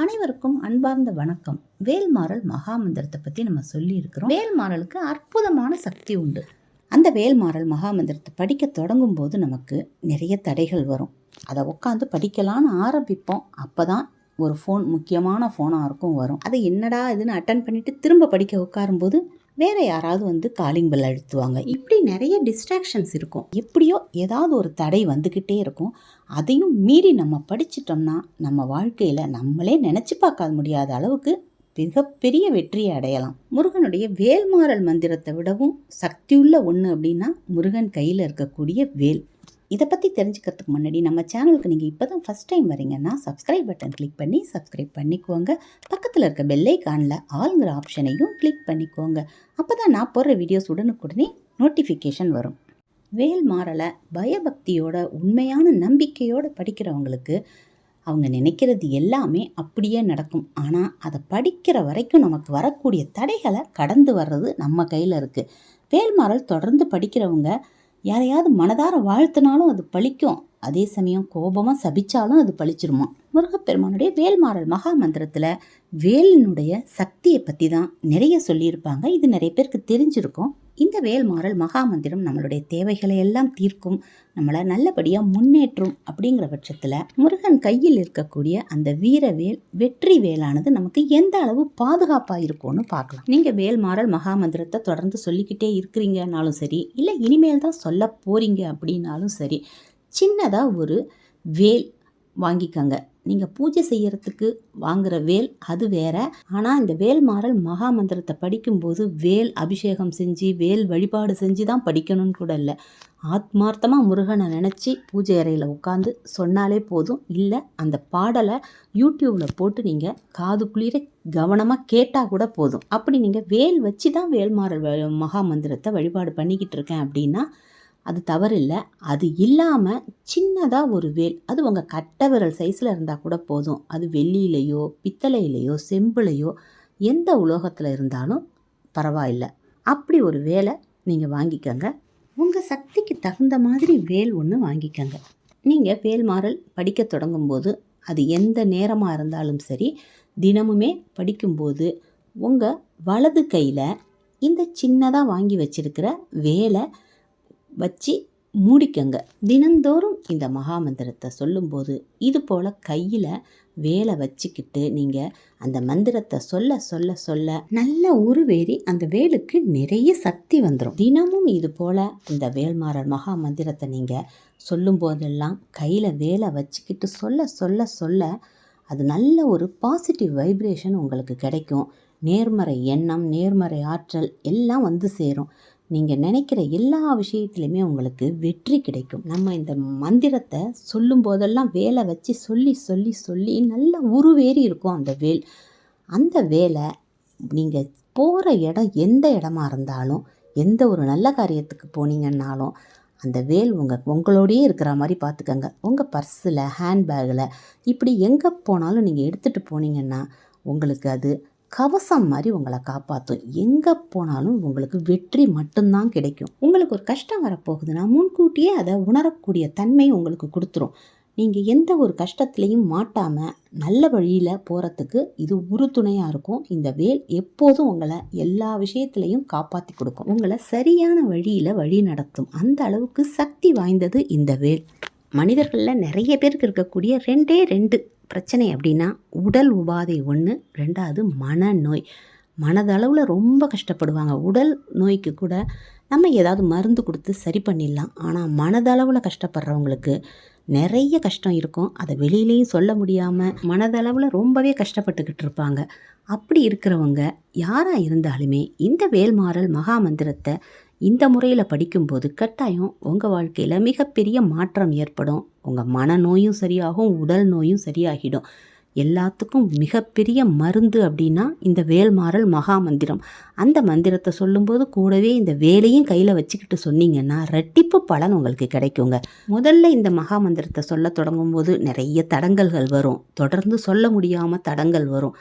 அனைவருக்கும் அன்பார்ந்த வணக்கம். வேல்மாறல் மகாமந்திரத்தை பற்றி நம்ம சொல்லியிருக்கிறோம். வேல்மாறலுக்கு அற்புதமான சக்தி உண்டு. அந்த வேல்மாறல் மகாமந்திரத்தை படிக்க தொடங்கும் போது நமக்கு நிறைய தடைகள் வரும். அதை உட்காந்து படிக்கலான்னு ஆரம்பிப்போம். அப்போ தான் ஒரு ஃபோன் முக்கியமான ஃபோனாக இருக்கும் வரும். அதை என்னடா இதுன்னு அட்டன் பண்ணிவிட்டு திரும்ப படிக்க உட்காரும்போது வேற யாராவது வந்து காலிங் பெல் அழுத்துவாங்க. இப்படி நிறைய டிஸ்ட்ராக்ஷன்ஸ் இருக்கும். எப்படியோ ஏதாவது ஒரு தடை வந்துக்கிட்டே இருக்கும். அதையும் மீறி நம்ம படிச்சிட்டோம்னா நம்ம வாழ்க்கையில் நம்மளே நினச்சி பார்க்க முடியாத அளவுக்கு மிகப்பெரிய வெற்றியை அடையலாம். முருகனுடைய வேல்மாறல் மந்திரத்தை விடவும் சக்தியுள்ள ஒன்று அப்படின்னா முருகன் கையில் இருக்கக்கூடிய வேல். இதை பற்றி தெரிஞ்சுக்கிறதுக்கு முன்னாடி நம்ம சேனலுக்கு நீங்கள் இப்போ தான் ஃபஸ்ட் டைம் வரீங்கன்னா சப்ஸ்கிரைப் பட்டன் கிளிக் பண்ணி சப்ஸ்கிரைப் பண்ணிக்கோங்க. பக்கத்தில் இருக்க பெல்லைக்கானில் ஆளுங்கிற ஆப்ஷனையும் கிளிக் பண்ணிக்கோங்க. அப்போ தான் நான் போடுற வீடியோஸ் உடனுக்குடனே நோட்டிஃபிகேஷன் வரும். வேல் மாறலை பயபக்தியோட உண்மையான நம்பிக்கையோடு படிக்கிறவங்களுக்கு அவங்க நினைக்கிறது எல்லாமே அப்படியே நடக்கும். ஆனால் அதை படிக்கிற வரைக்கும் நமக்கு வரக்கூடிய தடைகளை கடந்து வர்றது நம்ம கையில் இருக்குது வேல்மாறல் தொடர்ந்து படிக்கிறவங்க யாரையாவது மனதார வாழ்த்தினாலும் அது பழிக்கும். அதே சமயம் கோபமாக சபிச்சாலும் அது பழிச்சிருமா? முருகப்பெருமானுடைய வேல்மாறல் மகா மந்திரத்தில் வேலினுடைய சக்தியை பற்றி தான் நிறைய சொல்லியிருப்பாங்க. இது நிறைய பேருக்கு தெரிஞ்சிருக்கும். இந்த வேல்மாறல் மகா மந்திரம் நம்மளுடைய தேவைகளை எல்லாம் தீர்க்கும் நம்மளை நல்லபடியாக முன்னேற்றும் அப்படிங்கிற பட்சத்தில் முருகன் கையில் இருக்கக்கூடிய அந்த வீரவேல் வெற்றி வேலானது நமக்கு எந்த அளவு பாதுகாப்பாக இருக்கும்னு பார்க்கலாம். நீங்கள் வேல்மாறல் மகா மந்திரத்தை தொடர்ந்து சொல்லிக்கிட்டே இருக்கிறீங்கனாலும் சரி இல்லை இனிமேல் தான் சொல்ல போகிறீங்க அப்படின்னாலும் சரி சின்னதாக ஒரு வேல் வாங்கிக்கங்க. நீங்கள் பூஜை செய்யறதுக்கு வாங்குகிற வேல் அது வேற. ஆனால் இந்த வேல் மாறல் மகா மந்திரத்தை படிக்கும்போது வேல் அபிஷேகம் செஞ்சு வேல் வழிபாடு செஞ்சு தான் படிக்கணும்னு கூட இல்லை. ஆத்மார்த்தமாக முருகனை நினச்சி பூஜை அறையில் உட்காந்து சொன்னாலே போதும். இல்லை அந்த பாடலை யூடியூப்பில் போட்டு நீங்கள் காது குளிர கவனமாக கேட்டால் கூட போதும். அப்படி நீங்கள் வேல் வச்சு தான் வேல்மாறல் வ- மகா மந்திரத்தை வழிபாடு பண்ணிக்கிட்டு இருக்கேன் அப்படின்னா அது தவறில்லை. அது இல்லாமல் சின்னதாக ஒரு வேல். அது உங்கள் கட்டை விரல் சைஸில் இருந்தால் கூட போதும். அது வெள்ளியிலையோ பித்தளையிலையோ செம்புலையோ எந்த உலோகத்தில் இருந்தாலும் பரவாயில்ல. அப்படி ஒரு வேலை நீங்கள் வாங்கிக்கோங்க. உங்கள் சக்திக்கு தகுந்த மாதிரி வேல் ஒன்று வாங்கிக்கோங்க. நீங்கள் வேல்மாறல் படிக்க தொடங்கும்போது அது எந்த நேரமாக இருந்தாலும் சரி தினமுமே படிக்கும்போது உங்கள் வலது கையில் இந்த சின்னதாக வாங்கி வச்சிருக்கிற வேலை வச்சு மூடிக்கங்க. தினந்தோறும் இந்த மகாமந்திரத்தை சொல்லும்போது இது போல் கையில் வேலை வச்சுக்கிட்டு நீங்கள் அந்த மந்திரத்தை சொல்ல சொல்ல சொல்ல நல்ல உருவேறி அந்த வேலுக்கு நிறைய சக்தி வந்துடும் தினமும் இது போல் இந்த வேல்மாறர் மகா மந்திரத்தை நீங்கள் சொல்லும்போதெல்லாம் கையில் வேலை வச்சுக்கிட்டு சொல்ல சொல்ல சொல்ல அது நல்ல ஒரு பாசிட்டிவ் வைப்ரேஷன் உங்களுக்கு கிடைக்கும். நேர்மறை எண்ணம் நேர்மறை ஆற்றல் எல்லாம் வந்து சேரும். நீங்கள் நினைக்கிற எல்லா விஷயத்துலையுமே உங்களுக்கு வெற்றி கிடைக்கும். நம்ம இந்த மந்திரத்தை சொல்லும் போதெல்லாம் வேலை வச்சு சொல்லி சொல்லி சொல்லி நல்ல உருவேறி இருக்கும் அந்த வேல். அந்த வேலை நீங்கள் போகிற இடம் எந்த இடமா இருந்தாலும் எந்த ஒரு நல்ல காரியத்துக்கு போனீங்கன்னாலும் அந்த வேல் உங்கள் உங்களோடயே இருக்கிற மாதிரி பார்த்துக்கங்க. உங்கள் பர்ஸில் ஹேண்ட்பேக்கில் இப்படி எங்கே போனாலும் நீங்கள் எடுத்துகிட்டு போனீங்கன்னா உங்களுக்கு அது கவசம் மாதிரி உங்களை காப்பாற்றும் எங்கே போனாலும் உங்களுக்கு வெற்றி மட்டும்தான் கிடைக்கும். உங்களுக்கு ஒரு கஷ்டம் வரப்போகுதுன்னா முன்கூட்டியே அதை உணரக்கூடிய தன்மை உங்களுக்கு கொடுத்துரும். நீங்கள் எந்த ஒரு கஷ்டத்துலேயும் மாட்டாமல் நல்ல வழியில் போகிறதுக்கு இது உறுதுணையாக இருக்கும். இந்த வேல் எப்போதும் உங்களை எல்லா விஷயத்துலையும் காப்பாற்றி கொடுக்கும். உங்களை சரியான வழியில் வழி நடத்தும். அந்த அளவுக்கு சக்தி வாய்ந்தது இந்த வேல். மனிதர்களில் நிறைய பேருக்கு இருக்கக்கூடிய ரெண்டே ரெண்டு பிரச்சனை அப்படின்னா உடல் உபாதை ஒன்று ரெண்டாவது மனநோய். மனதளவில் ரொம்ப கஷ்டப்படுவாங்க. உடல் நோய்க்கு கூட நம்ம ஏதாவது மருந்து கொடுத்து சரி பண்ணிடலாம். ஆனால் மனதளவில் கஷ்டப்படுறவங்களுக்கு நிறைய கஷ்டம் இருக்கும். அதை வெளியிலையும் சொல்ல முடியாமல் மனதளவில் ரொம்பவே கஷ்டப்பட்டுக்கிட்டு இருப்பாங்க. அப்படி இருக்கிறவங்க யாராக இருந்தாலுமே இந்த வேல்மாறல் மகா மந்திரத்தை இந்த முறையில் படிக்கும்போது கட்டாயம் உங்கள் வாழ்க்கையில் மிகப்பெரிய மாற்றம் ஏற்படும். உங்கள் மனநோயும் சரியாகும் உடல் நோயும் சரியாகிடும். எல்லாத்துக்கும் மிகப்பெரிய மருந்து அப்படின்னா இந்த வேல்மாறல் மகா மந்திரம் அந்த மந்திரத்தை சொல்லும்போது கூடவே இந்த வேலையும் கையில் வச்சுக்கிட்டு சொன்னீங்கன்னா ரெட்டிப்பு பலன் உங்களுக்கு கிடைக்குங்க. முதல்ல இந்த மகா மந்திரத்தை சொல்ல தொடங்கும்போது நிறைய தடங்கல்கள் வரும். தொடர்ந்து சொல்ல முடியாமல் தடங்கள் வரும்.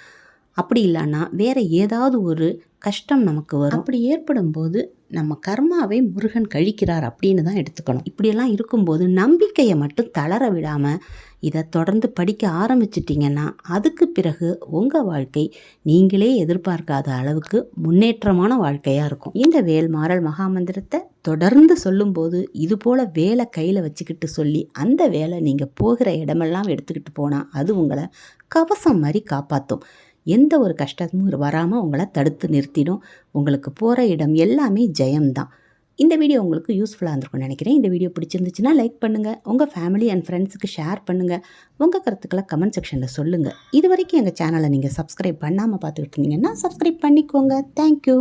அப்படி இல்லைன்னா வேற ஏதாவது ஒரு கஷ்டம் நமக்கு வரும். அப்படி ஏற்படும் போது நம்ம கர்மாவை முருகன் கழிக்கிறார் அப்படின்னு தான் எடுத்துக்கணும். இப்படியெல்லாம் இருக்கும்போது நம்பிக்கையை மட்டும் தளர விடாமல் இதை தொடர்ந்து படிக்க ஆரம்பிச்சிட்டிங்கன்னா அதுக்கு பிறகு உங்கள் வாழ்க்கை நீங்களே எதிர்பார்க்காத அளவுக்கு முன்னேற்றமான வாழ்க்கையாக இருக்கும். இந்த வேல்மாறல் மகாமந்திரத்தை தொடர்ந்து சொல்லும்போது இது போல் வேலை கையில் வச்சுக்கிட்டு சொல்லி அந்த வேலை நீங்கள் போகிற இடமெல்லாம் எடுத்துக்கிட்டு போனால் அது உங்களை கவசம் மாதிரி காப்பாற்றும் எந்த ஒரு கஷ்டமும் வராமல் உங்களை தடுத்து நிறுத்திடும். உங்களுக்கு போகிற இடம் எல்லாமே ஜெயம்தான். இந்த வீடியோ உங்களுக்கு யூஸ்ஃபுல்லாக இருந்திருக்கும்னு நினைக்கிறேன். இந்த வீடியோ பிடிச்சிருந்துச்சுன்னா லைக் பண்ணுங்கள் உங்கள் ஃபேமிலி அண்ட் ஃப்ரெண்ட்ஸுக்கு ஷேர் பண்ணுங்கள் உங்கள் கருத்துக்களை கமெண்ட் செக்ஷனில் சொல்லுங்கள் இது வரைக்கும் எங்கள் சேனலை நீங்கள் சப்ஸ்கிரைப் பண்ணாமல் பார்த்துக்கிட்டு இருந்தீங்கன்னா சப்ஸ்கிரைப் பண்ணிக்கோங்க. தேங்க்யூ